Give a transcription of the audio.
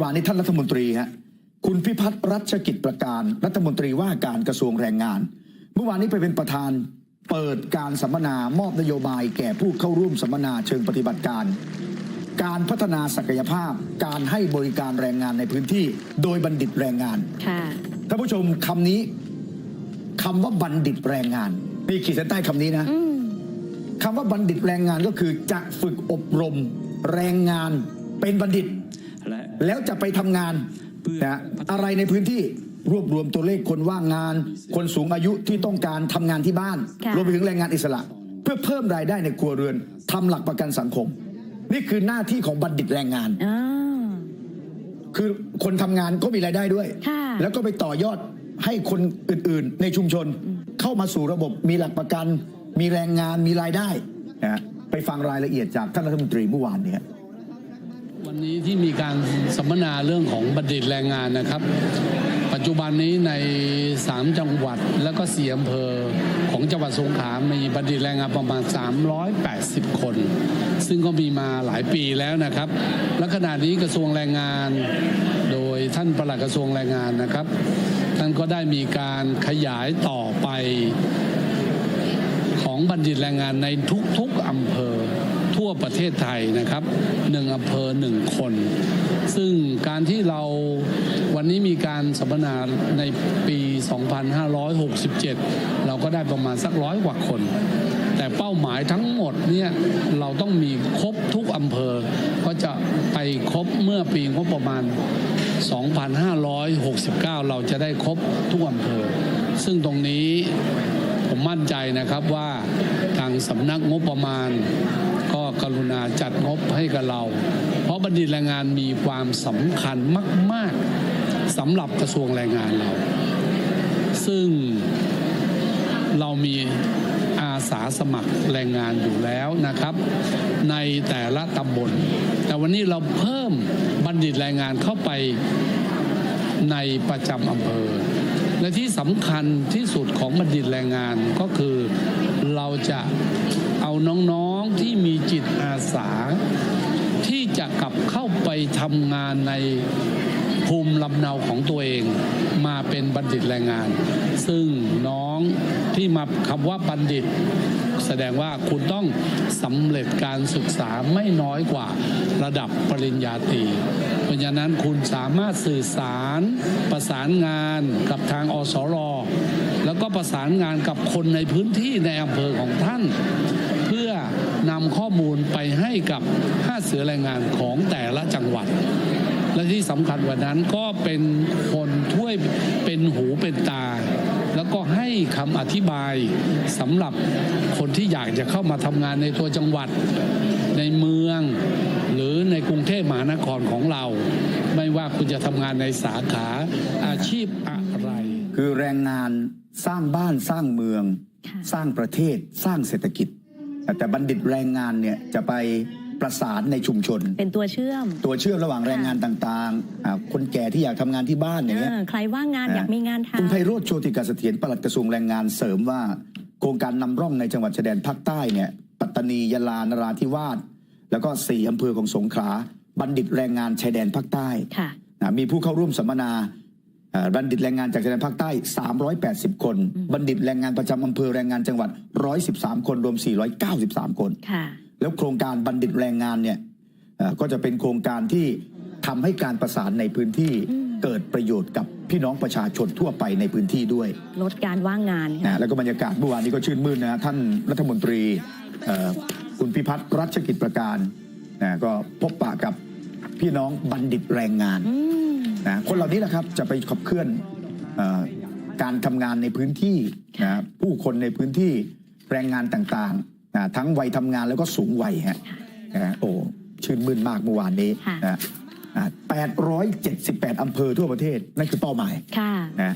อวานนี้ท่านรัฐมนตรีฮะคุณพิพัฒน์รัชกิจประการรัฐมนตรีว่าการกระทรวงแรงงาน เมื่อวานนี้ไปเป็นประธานเปิดการสัมมนามอบนโยบายแก่ผู้เข้าร่วมสัมมนาเชิงปฏิบัติการ การพัฒนาศักยภาพการให้บริการแรงงานในพื้นที่ โดยบัณฑิตแรงงานค่ะท่านผู้ชมคำนี้คำว่าบัณฑิตแรงงานนี่ขีดเส้นใต้คำนี้นะอืมคำว่าบัณฑิตแรงงานก็คือจะฝึกอบรมแรงงานเป็นบัณฑิต และแล้วจะไปทำงานเพื่อนะอะไรในพื้นที่รวบรวมตัวเลขคนว่างงาน คนสูงอายุที่ต้องการทำงานที่บ้าน ค่ะ รวมไปถึงแรงงานอิสระ เพื่อเพิ่มรายได้ในครัวเรือนทำหลักประกันสังคม นี่คือหน้าที่ของบัณฑิตแรงงาน อ่า คือคนทำงานก็มีรายได้ด้วย ค่ะ แล้วก็ไปต่อยอดให้คนอื่นๆ ในชุมชนเข้ามาสู่ระบบมีหลักประกัน มีแรงงานมีรายได้นะฮะไปฟังรายละเอียดจากท่านรัฐมนตรีเมื่อวานเนี่ย วันนี้ที่มีการสัมมนาเรื่องของบัณฑิตแรงงานนะครับ ปัจจุบันนี้ใน 3 จังหวัดและก็4อำเภอของจังหวัดสงขลา มีบัณฑิตแรงงานประมาณ 380 คน ซึ่งก็มีมาหลายปีแล้วนะครับ และขณะนี้กระทรวงแรงงาน โดยท่านปลัดกระทรวงแรงงานนะครับ ท่านก็ได้มีการขยายต่อไปของบัณฑิตแรงงานในทุกๆอำเภอ ประเทศไทยนะครับหนึ่งอำเภอหนึ่งคน ซึ่งการที่เราวันนี้มีการสัมมนาในปี 2567 เราก็ได้ประมาณสักร้อยกว่าคน แต่เป้าหมายทั้งหมดเนี่ยเราต้องมีครบทุกอำเภอ ก็จะไปครบเมื่อปีงบประมาณ 2569 เราจะได้ครบทุกอำเภอ ซึ่งตรงนี้ผมมั่นใจนะครับว่าทางสำนักงบประมาณ กรุณาจัดงบให้กับเรา เพราะบัณฑิตแรงงานมีความสำคัญมาก ๆสำหรับกระทรวงแรงงานเรา ซึ่งเรามีอาสาสมัครแรงงานอยู่แล้วนะครับ ในแต่ละตำบล แต่วันนี้เราเพิ่มบัณฑิตแรงงานเข้าไปในประจำอำเภอ และที่สำคัญที่สุดของบัณฑิตแรงงานก็คือเราจะเอาน้องๆ ที่มีจิตอาสา ที่จะกลับเข้าไปทำงานในภูมิลำเนาของตัวเอง มาเป็นบัณฑิตแรงงาน ซึ่งน้องที่มาคำว่าบัณฑิต แสดงว่าคุณต้องสำเร็จการศึกษาไม่น้อยกว่าระดับปริญญาตรีเพราะฉะนั้นคุณสามารถสื่อสารประสานงานกับทางอสรแล้วก็ประสานงานกับคนในพื้นที่ในอำเภอของท่าน เพื่อ นำข้อมูลไปให้กับห้าเสือแรงงานของแต่ละจังหวัด และที่สำคัญกว่านั้นก็เป็นคนช่วยเป็นหูเป็นตา แล้วก็ให้คำอธิบายสำหรับคนที่อยากจะเข้ามาทำงานในตัวจังหวัดในเมือง หรือในกรุงเทพมหานครของเรา ไม่ว่าคุณจะทำงานในสาขาอาชีพอะไร คือแรงงานสร้างบ้านสร้างเมืองค่ะสร้างประเทศสร้างเศรษฐกิจ แต่บัณฑิตแรงงานเนี่ยจะไปประสานในชุมชน เป็นตัวเชื่อม ตัวเชื่อมระหว่างแรงงานต่างๆอ่าคนแก่ที่อยากทำงานที่บ้านอย่างเงี้ยเออใครว่างงานอยากมีงานคุณไพทำโรธโชติกาเสถียรปลัดกระทรวงแรงงานเสริมว่า โครงการนำร่องในจังหวัดชายแดนภาคใต้เนี่ยปัตตานียะลานราธิวาสแล้วก็สี่อำเภอของสงขลาบัณฑิตแรงงานชายแดนภาคใต้ค่ะนะมีผู้เข้าร่วมสัมมนาเอ่อ บัณฑิตแรงงานจากชายแดนภาคใต้ 380 คน บัณฑิตแรงงานประจำอำเภอแรงงานจังหวัด 113 คนรวม 493 คนค่ะแล้วโครงการบัณฑิตแรงงานเนี่ยเอ่อก็จะเป็นโครงการที่ทำให้การประสานในพื้นที่อืมเกิดประโยชน์กับพี่น้องประชาชนทั่วไปในพื้นที่ด้วย ลดการว่างงานนะแล้วก็บรรยากาศเมื่อวานนี้ก็ชื่นมื่นนะท่านรัฐมนตรีเอ่อคุณพิพัฒน์รัชกิจประการนะก็พบปะกับ พี่น้องบัณฑิตแรงงานอืมนะคนเหล่านี้แหละครับจะไปขับเคลื่อนเออการทำงานในพื้นที่นะผู้คนในพื้นที่แรงงานต่างๆนะทั้งวัยทำงานแล้วก็สูงวัยฮะนะโอ้ชื่นมื่นมากเมื่อวานนี้ค่ะนะอะ878 อำเภอทั่วประเทศ นั่นคือเป้าหมายค่ะนะ